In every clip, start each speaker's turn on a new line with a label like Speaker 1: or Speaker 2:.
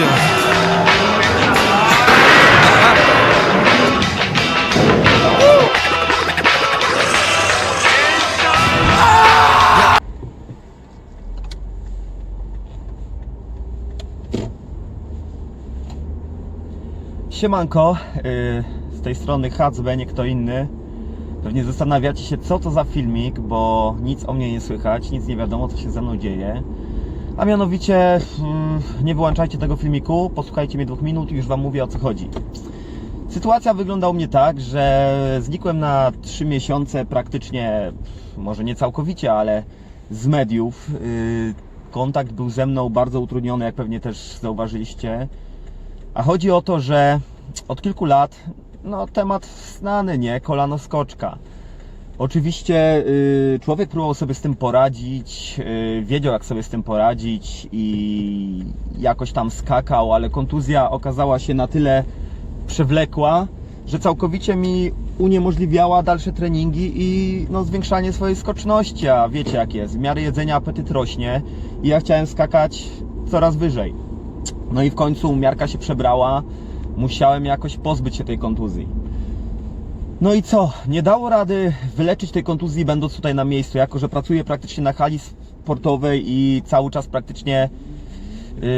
Speaker 1: Chodźcie.
Speaker 2: Siemanko, yy, z tej strony Hacbe, nie kto inny. Pewnie zastanawiacie się, co to za filmik, bo nic o mnie nie słychać, nic nie wiadomo, co się ze mną dzieje. A mianowicie, yy, nie wyłączajcie tego filmiku, posłuchajcie mnie dwóch minut i już Wam mówię o co chodzi. Sytuacja wygląda u mnie tak, że znikłem na 3 miesiące praktycznie, może nie całkowicie, ale z mediów. Yy, Kontakt był ze mną bardzo utrudniony, jak pewnie też zauważyliście. A chodzi o to, że od kilku lat, no temat znany, nie? Kolano skoczka. Oczywiście y, człowiek próbował sobie z tym poradzić, y, wiedział jak sobie z tym poradzić i jakoś tam skakał, ale kontuzja okazała się na tyle przewlekła, że całkowicie mi uniemożliwiała dalsze treningi i no, zwiększanie swojej skoczności, a wiecie jak jest, w miarę jedzenia apetyt rośnie i ja chciałem skakać coraz wyżej. No i w końcu miarka się przebrała, musiałem jakoś pozbyć się tej kontuzji. No i co? Nie dało rady wyleczyć tej kontuzji będąc tutaj na miejscu, jako że pracuję praktycznie na hali sportowej i cały czas praktycznie yy,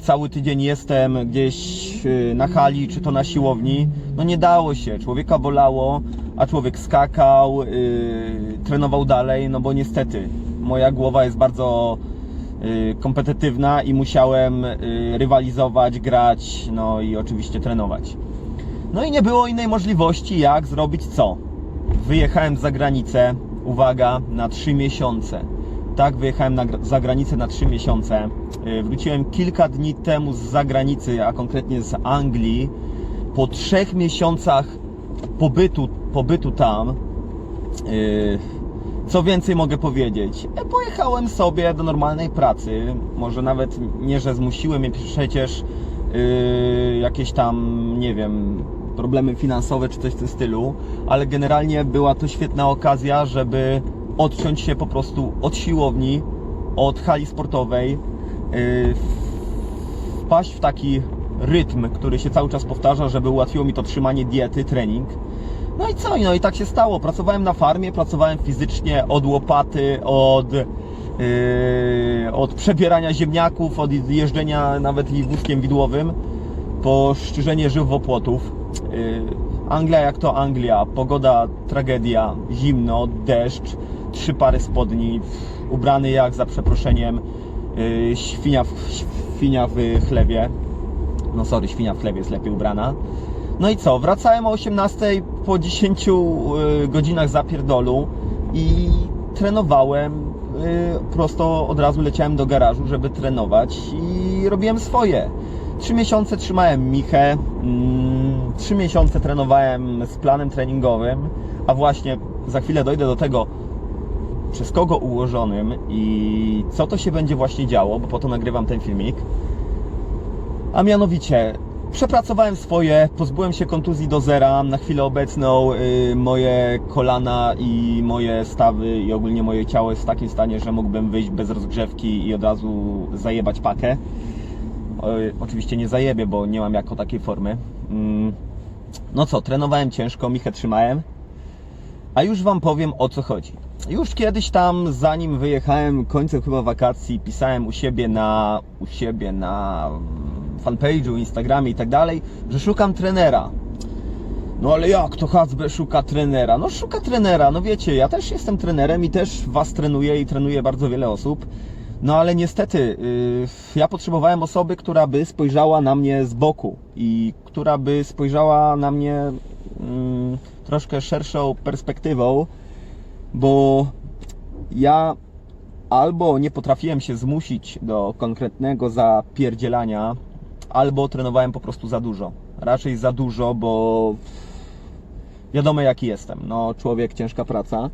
Speaker 2: cały tydzień jestem gdzieś yy, na hali czy to na siłowni. No nie dało się, człowieka bolało, a człowiek skakał, yy, trenował dalej, no bo niestety moja głowa jest bardzo y, kompetytywna i musiałem y, rywalizować, grać, no i oczywiście trenować. No i nie było innej możliwości, jak zrobić co? Wyjechałem za granicę, uwaga, na 3 miesiące. Tak, wyjechałem na, za granicę na 3 miesiące. Y, Wróciłem kilka dni temu z zagranicy, a konkretnie z Anglii. Po trzech miesiącach pobytu, pobytu tam, Yy, Co więcej mogę powiedzieć? E, Pojechałem sobie do normalnej pracy. Może nawet nie, że zmusiły mnie przecież yy, jakieś tam, nie wiem, problemy finansowe czy coś w tym stylu, ale generalnie była to świetna okazja, żeby odciąć się po prostu od siłowni, od hali sportowej, yy, wpaść w taki rytm, który się cały czas powtarza, żeby ułatwiło mi to trzymanie diety, trening. No i co? No i tak się stało. Pracowałem na farmie, pracowałem fizycznie od łopaty, od, yy, od przebierania ziemniaków, od jeżdżenia nawet i wózkiem widłowym, po szczyżenie żywopłotów. Yy, Anglia jak to Anglia, pogoda tragedia, zimno, deszcz, trzy pary spodni, ubrany jak za przeproszeniem yy, świnia, w, świnia w chlebie. No sorry, świnia w chlebie jest lepiej ubrana. No i co? Wracałem o 18 po 10 y, godzinach zapierdolu i trenowałem. y, Prosto od razu leciałem do garażu, żeby trenować i robiłem swoje. Trzy miesiące trzymałem Michę, mm, trzy miesiące trenowałem z planem treningowym, a właśnie za chwilę dojdę do tego, przez kogo ułożonym i co to się będzie właśnie działo, bo po to nagrywam ten filmik. A mianowicie, przepracowałem swoje, pozbyłem się kontuzji do zera. Na chwilę obecną y, moje kolana i moje stawy i ogólnie moje ciało jest w takim stanie, że mógłbym wyjść bez rozgrzewki i od razu zajebać pakę. Oczywiście nie zajebię, bo nie mam jako takiej formy. Mm, No co, trenowałem ciężko, michę trzymałem. A już Wam powiem o co chodzi. Już kiedyś tam, zanim wyjechałem, końcem chyba wakacji, pisałem u siebie na, u siebie na fanpage'u, Instagramie i tak dalej, że szukam trenera. No ale jak to Hacbe szuka trenera? No szuka trenera, no wiecie, ja też jestem trenerem i też Was trenuję i trenuję bardzo wiele osób. No ale niestety, yy, ja potrzebowałem osoby, która by spojrzała na mnie z boku i która by spojrzała na mnie mm, troszkę szerszą perspektywą, bo ja albo nie potrafiłem się zmusić do konkretnego zapierdzielania, albo trenowałem po prostu za dużo. Raczej za dużo, bo wiadomo jaki jestem. No, człowiek, ciężka praca.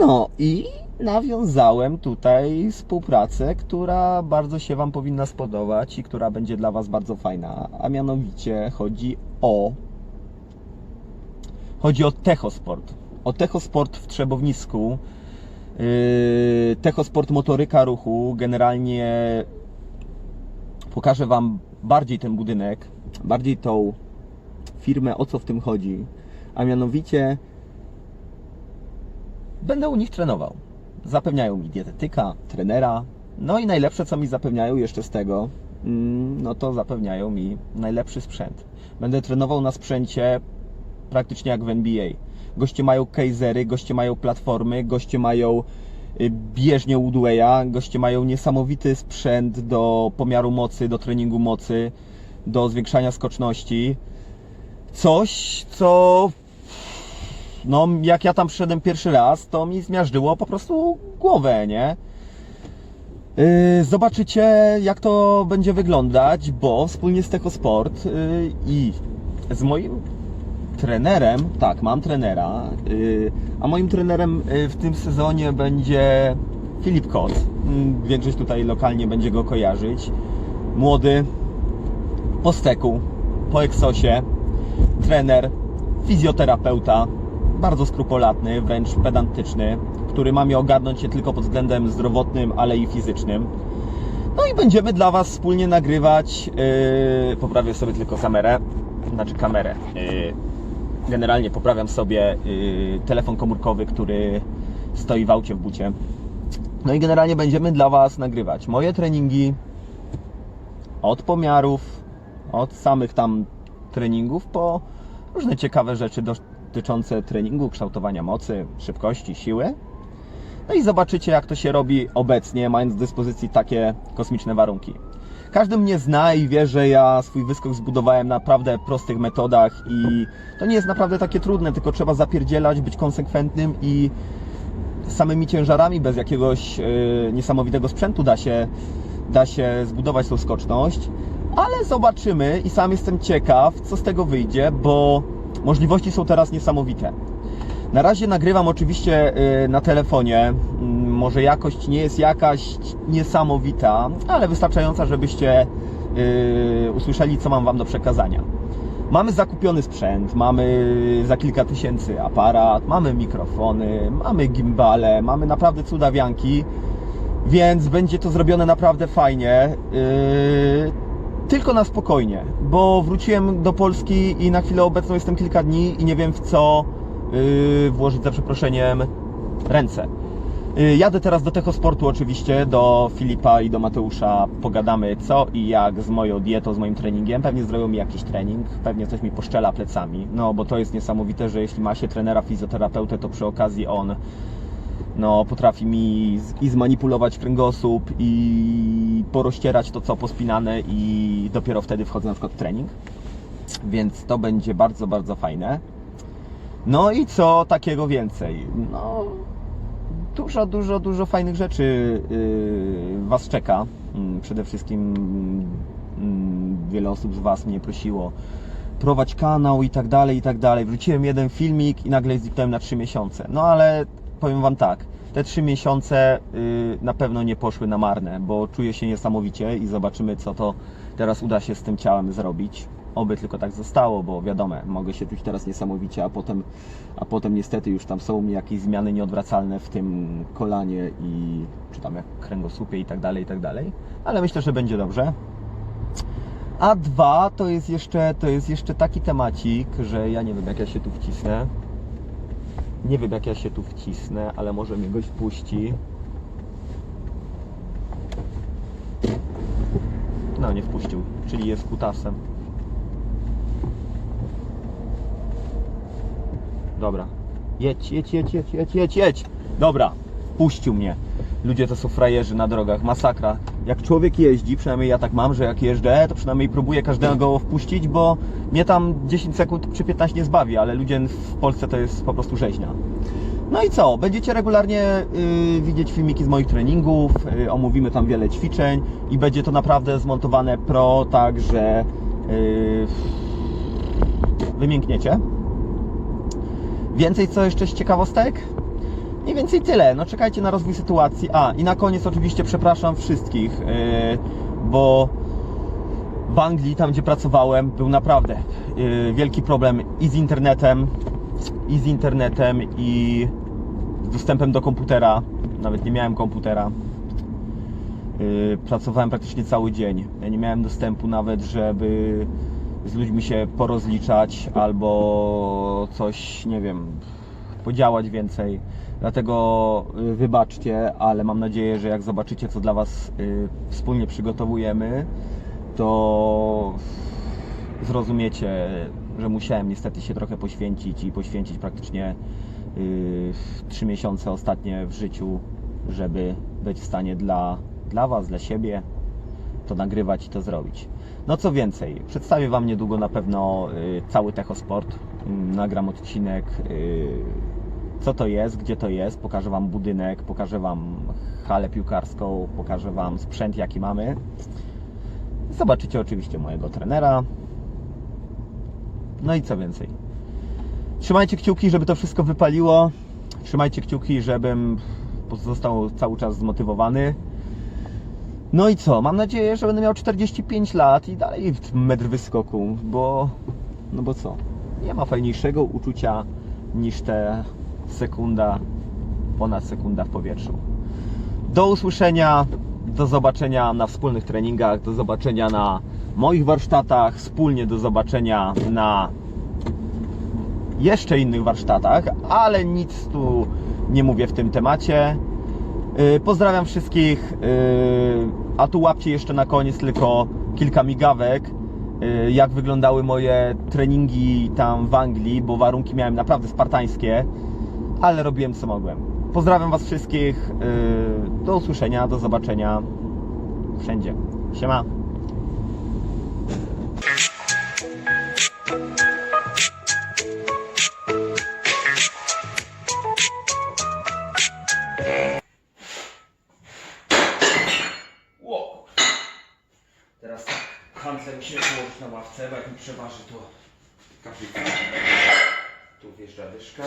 Speaker 2: No i nawiązałem tutaj współpracę, która bardzo się Wam powinna spodobać i która będzie dla Was bardzo fajna. A mianowicie chodzi o. Chodzi o Techosport. O Techosport w Trzebownisku. Yy, Techosport motoryka ruchu. Generalnie Pokażę Wam bardziej ten budynek, bardziej tą firmę, o co w tym chodzi, a mianowicie będę u nich trenował. Zapewniają mi dietetyka, trenera, no i najlepsze, co mi zapewniają jeszcze z tego, mm, no to zapewniają mi najlepszy sprzęt. Będę trenował na sprzęcie praktycznie jak w NBA. Goście mają kejzery, goście mają platformy, goście mają y, bieżnię Woodwaya, goście mają niesamowity sprzęt do pomiaru mocy, do treningu mocy, do zwiększania skoczności. Coś, co no jak ja tam przyszedłem pierwszy raz, to mi zmiażdżyło po prostu głowę, nie? Yy, Zobaczycie, jak to będzie wyglądać, bo wspólnie z Techosport yy, i z moim trenerem, tak, mam trenera, yy, a moim trenerem yy, w tym sezonie będzie Filip Kot. Yy, Większość tutaj lokalnie będzie go kojarzyć. Młody, po steku, po eksosie, trener, fizjoterapeuta, bardzo skrupulatny, wręcz pedantyczny, który ma mnie ogarnąć się tylko pod względem zdrowotnym, ale i fizycznym. No i będziemy dla Was wspólnie nagrywać. Yy, poprawię sobie tylko kamerę, znaczy kamerę. Yy, generalnie poprawiam sobie yy, telefon komórkowy, który stoi w aucie w bucie. No i generalnie będziemy dla Was nagrywać moje treningi od pomiarów, od samych tam treningów po różne ciekawe rzeczy dotyczące treningu, kształtowania mocy, szybkości, siły. No i zobaczycie, jak to się robi obecnie, mając w dyspozycji takie kosmiczne warunki. Każdy mnie zna i wie, że ja swój wyskok zbudowałem na naprawdę prostych metodach i to nie jest naprawdę takie trudne, tylko trzeba zapierdzielać, być konsekwentnym i samymi ciężarami, bez jakiegoś yy, niesamowitego sprzętu da się, da się zbudować tą skoczność. Ale zobaczymy i sam jestem ciekaw, co z tego wyjdzie, bo możliwości są teraz niesamowite. Na razie nagrywam oczywiście y, na telefonie. Mm, Może jakość nie jest jakaś niesamowita, ale wystarczająca, żebyście y, usłyszeli, co mam Wam do przekazania. Mamy zakupiony sprzęt, mamy za kilka tysięcy aparat, mamy mikrofony, mamy gimbale, mamy naprawdę cudawianki, więc będzie to zrobione naprawdę fajnie. Tylko na spokojnie, bo wróciłem do Polski i na chwilę obecną jestem kilka dni i nie wiem w co yy, włożyć za przeproszeniem ręce. Yy, Jadę teraz do Techosportu oczywiście, do Filipa i do Mateusza. Pogadamy co i jak z moją dietą, z moim treningiem. Pewnie zrobią mi jakiś trening, pewnie coś mi poszczela plecami. No bo to jest niesamowite, że jeśli ma się trenera fizjoterapeutę, to przy okazji on no, potrafi mi z- i zmanipulować kręgosłup i porozcierać to co pospinane i dopiero wtedy wchodzę na przykład w trening. Więc to będzie bardzo, bardzo fajne. No i co takiego więcej? No, dużo, dużo, dużo fajnych rzeczy yy, Was czeka. Mm, Przede wszystkim mm, wiele osób z Was mnie prosiło prowadź kanał i tak dalej, i tak dalej. Wrzuciłem jeden filmik i nagle zniknąłem na 3 miesiące. No ale powiem Wam tak, te 3 miesiące yy, na pewno nie poszły na marne, bo czuję się niesamowicie i zobaczymy co to teraz uda się z tym ciałem zrobić. Oby tylko tak zostało, bo wiadomo, mogę się czuć teraz niesamowicie, a potem, a potem niestety już tam są jakieś zmiany nieodwracalne w tym kolanie i czy tam jak kręgosłupie i tak dalej, i tak dalej. Ale myślę, że będzie dobrze. A dwa to jest jeszcze, to jest jeszcze taki temacik, że ja nie wiem jak ja się tu wcisnę. Nie wiem jak ja się tu wcisnę, ale może mnie goś puści. No nie wpuścił, czyli jest kutasem. Dobra. Jedź, jedź, jedź, jedź, jedź, jedź, jedź. Dobra, puścił mnie. Ludzie to są frajerzy na drogach, masakra. Jak człowiek jeździ, przynajmniej ja tak mam, że jak jeżdżę, to przynajmniej próbuję każdego go wpuścić, bo mnie tam 10 sekund czy 15 nie zbawi, ale ludzie w Polsce to jest po prostu rzeźnia. No i co? Będziecie regularnie y, widzieć filmiki z moich treningów, y, omówimy tam wiele ćwiczeń i będzie to naprawdę zmontowane pro, tak że y, wymiękniecie. Więcej co jeszcze z ciekawostek? Mniej więcej tyle. No czekajcie na rozwój sytuacji. A i na koniec oczywiście przepraszam wszystkich, yy, bo w Anglii, tam gdzie pracowałem, był naprawdę yy, wielki problem i z internetem, i z internetem, i z dostępem do komputera. Nawet nie miałem komputera. Yy, pracowałem praktycznie cały dzień. Ja nie miałem dostępu nawet, żeby z ludźmi się porozliczać albo coś, nie wiem, podziałać więcej. Dlatego y, wybaczcie, ale mam nadzieję, że jak zobaczycie, co dla Was y, wspólnie przygotowujemy, to zrozumiecie, że musiałem niestety się trochę poświęcić i poświęcić praktycznie y, trzy miesiące ostatnie w życiu, żeby być w stanie dla, dla Was, dla siebie to nagrywać i to zrobić. No co więcej, przedstawię Wam niedługo na pewno cały Techosport. Mm, Nagram odcinek, co to jest, gdzie to jest, pokażę Wam budynek, pokażę Wam halę piłkarską, pokażę Wam sprzęt jaki mamy. Zobaczycie oczywiście mojego trenera. No i co więcej. Trzymajcie kciuki, żeby to wszystko wypaliło. Trzymajcie kciuki, żebym pozostał cały czas zmotywowany. No i co? Mam nadzieję, że będę miał 45 lat i dalej metr wyskoku, bo no bo co? Nie ma fajniejszego uczucia niż te sekunda, ponad sekunda w powietrzu. Do usłyszenia, do zobaczenia na wspólnych treningach, do zobaczenia na moich warsztatach, wspólnie do zobaczenia na jeszcze innych warsztatach, ale nic tu nie mówię w tym temacie. Yy, Pozdrawiam wszystkich, yy, a tu łapcie jeszcze na koniec tylko kilka migawek, yy, jak wyglądały moje treningi tam w Anglii, bo warunki miałem naprawdę spartańskie, ale robiłem co mogłem. Pozdrawiam Was wszystkich, yy, do usłyszenia, do zobaczenia wszędzie. Siema. Teraz tak, położyć na ławce, bo jak mi przeważy to kaplica. Tu wjeżdża dyszka.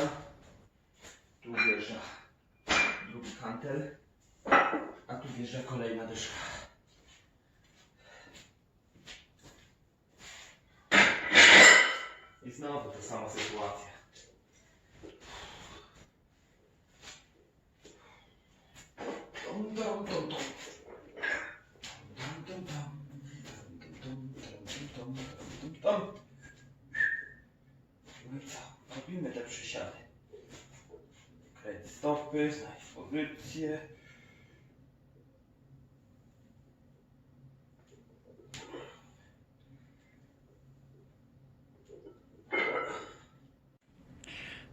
Speaker 2: Tu wjeżdża drugi kantel. A tu wjeżdża kolejna dyszka. I znowu ta sama sytuacja. Dum, dum, dum, dum. No i co? Robimy te przysiady. Kręć stopy, znajdź pozycję.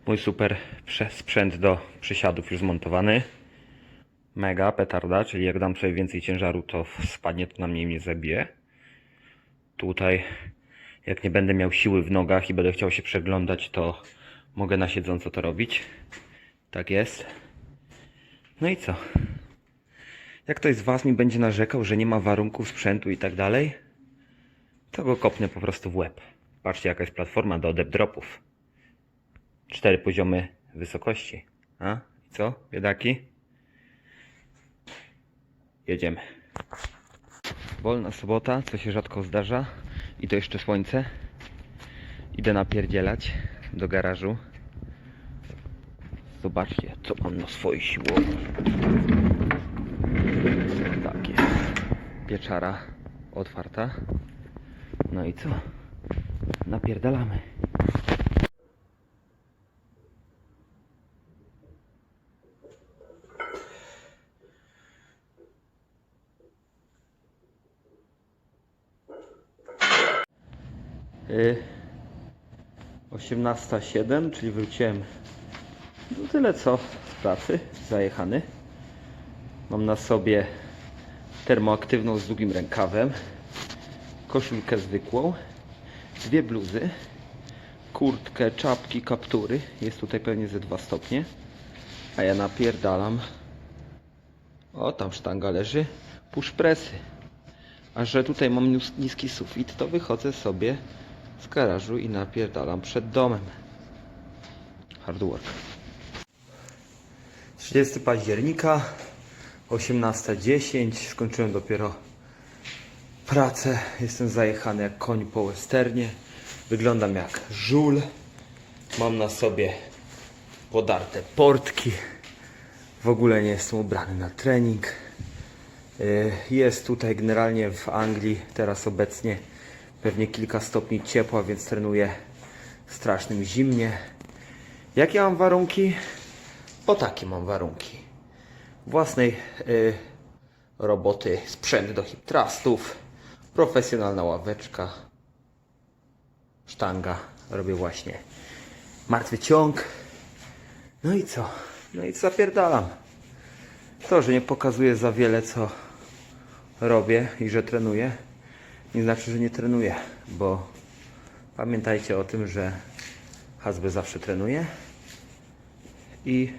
Speaker 2: Mój super sprzęt do przysiadów już zmontowany. Mega petarda, czyli jak dam sobie więcej ciężaru, to spadnie to na mnie mnie zabije. Tutaj, jak nie będę miał siły w nogach i będę chciał się przeglądać, to mogę na siedząco to robić. Tak jest. No i co? Jak ktoś z Was mi będzie narzekał, że nie ma warunków sprzętu i tak dalej, to go kopnę po prostu w łeb. Patrzcie, jaka jest platforma do dep dropów. Cztery poziomy wysokości. A? I co, biedaki? Jedziemy. Wolna sobota, co się rzadko zdarza. I to jeszcze słońce. Idę napierdzielać do garażu. Zobaczcie, co mam na swojej siłowni. Tak jest. Pieczara otwarta. No i co? Napierdalamy. Y, 18.07, czyli wróciłem tyle co z pracy, zajechany. Mam na sobie termoaktywną z długim rękawem, koszulkę zwykłą, dwie bluzy, kurtkę, czapki, kaptury. Jest tutaj pewnie ze 2 stopnie. A ja napierdalam. O, tam sztanga leży. Push presy. A że tutaj mam nis- niski sufit, to wychodzę sobie z garażu i napierdalam przed domem. Hard work. 30 października, 18.10. Skończyłem dopiero pracę. Jestem zajechany jak koń po westernie. Wyglądam jak żul. Mam na sobie podarte portki. W ogóle nie jestem ubrany na trening. Y, Jest tutaj generalnie w Anglii teraz obecnie pewnie kilka stopni ciepła, więc trenuję w strasznym zimnie. Jakie mam warunki? O takie mam warunki. Własnej y, roboty, sprzęt do hip thrustów, profesjonalna ławeczka, sztanga. Robię właśnie martwy ciąg. No i co? No i co zapierdalam. To, że nie pokazuję za wiele, co robię i że trenuję, nie znaczy, że nie trenuję, bo pamiętajcie o tym, że HSB zawsze trenuje i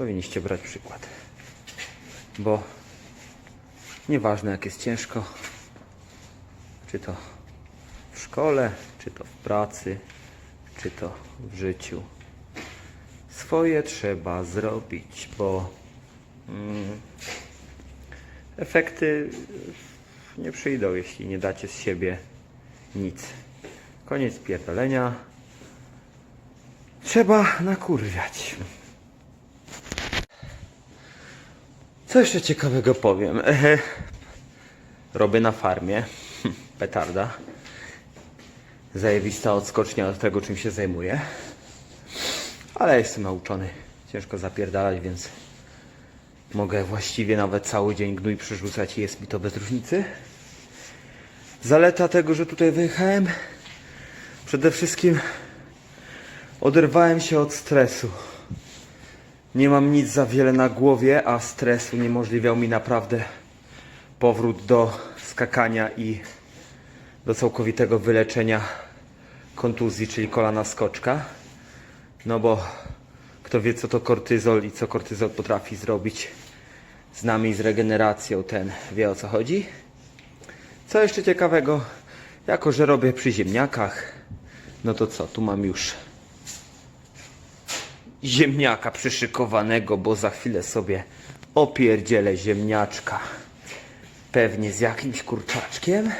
Speaker 2: powinniście brać przykład. Bo nieważne jak jest ciężko, czy to w szkole, czy to w pracy, czy to w życiu, swoje trzeba zrobić, bo mm, efekty nie przyjdą, jeśli nie dacie z siebie nic. Koniec pierdolenia. Trzeba nakurwiać. Co jeszcze ciekawego powiem? Robię na farmie. Hm, Petarda. Zajebista odskocznia od tego, czym się zajmuję. Ale jestem nauczony. Ciężko zapierdalać, więc mogę właściwie nawet cały dzień gnój przerzucać i jest mi to bez różnicy. Zaleta tego, że tutaj wyjechałem, przede wszystkim oderwałem się od stresu. Nie mam nic za wiele na głowie, a stres uniemożliwiał mi naprawdę powrót do skakania i do całkowitego wyleczenia kontuzji, czyli kolana skoczka. No bo kto wie co to kortyzol i co kortyzol potrafi zrobić z nami, z regeneracją, ten wie o co chodzi. Co jeszcze ciekawego? Jako, że robię przy ziemniakach, no to co, tu mam już ziemniaka przyszykowanego, bo za chwilę sobie opierdzielę ziemniaczka. Pewnie z jakimś kurczaczkiem.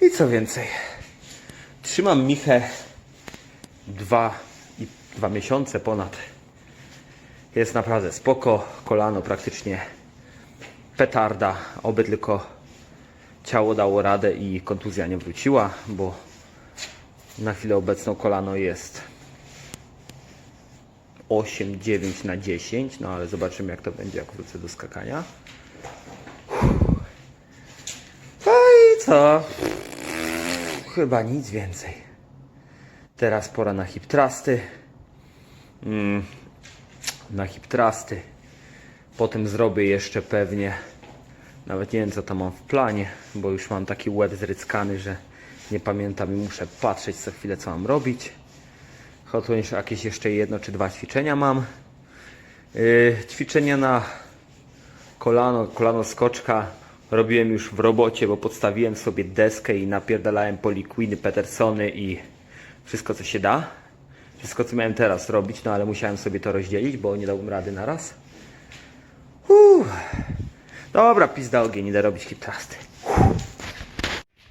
Speaker 2: I co więcej? Trzymam Michę dwa i dwa miesiące ponad. Jest naprawdę spoko. Kolano praktycznie petarda. Oby tylko ciało dało radę i kontuzja nie wróciła, bo na chwilę obecną kolano jest 8, 9 na 10, no ale zobaczymy jak to będzie jak wrócę do skakania. No i co? Chyba nic więcej. Teraz pora na hip trusty. Mm, na hip trusty. Potem zrobię jeszcze pewnie, nawet nie wiem co tam mam w planie, bo już mam taki łeb zryckany, że nie pamiętam i muszę patrzeć co chwilę co mam robić. Choć jakieś jeszcze jedno czy dwa ćwiczenia mam. Yy, ćwiczenia na kolano, kolano skoczka robiłem już w robocie, bo podstawiłem sobie deskę i napierdalałem poliquiny, Petersony i wszystko co się da. Wszystko co miałem teraz robić, no ale musiałem sobie to rozdzielić, bo nie dałbym rady na raz. Uff. Dobra, pizda ogień, idę robić hip thrusty.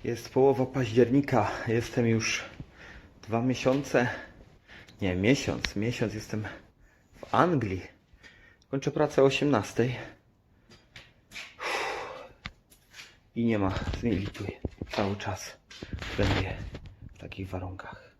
Speaker 2: Jest połowa października, jestem już dwa miesiące, nie, miesiąc, miesiąc jestem w Anglii. Kończę pracę o 18. I nie ma zmienituj. Cały czas trenuję w takich warunkach.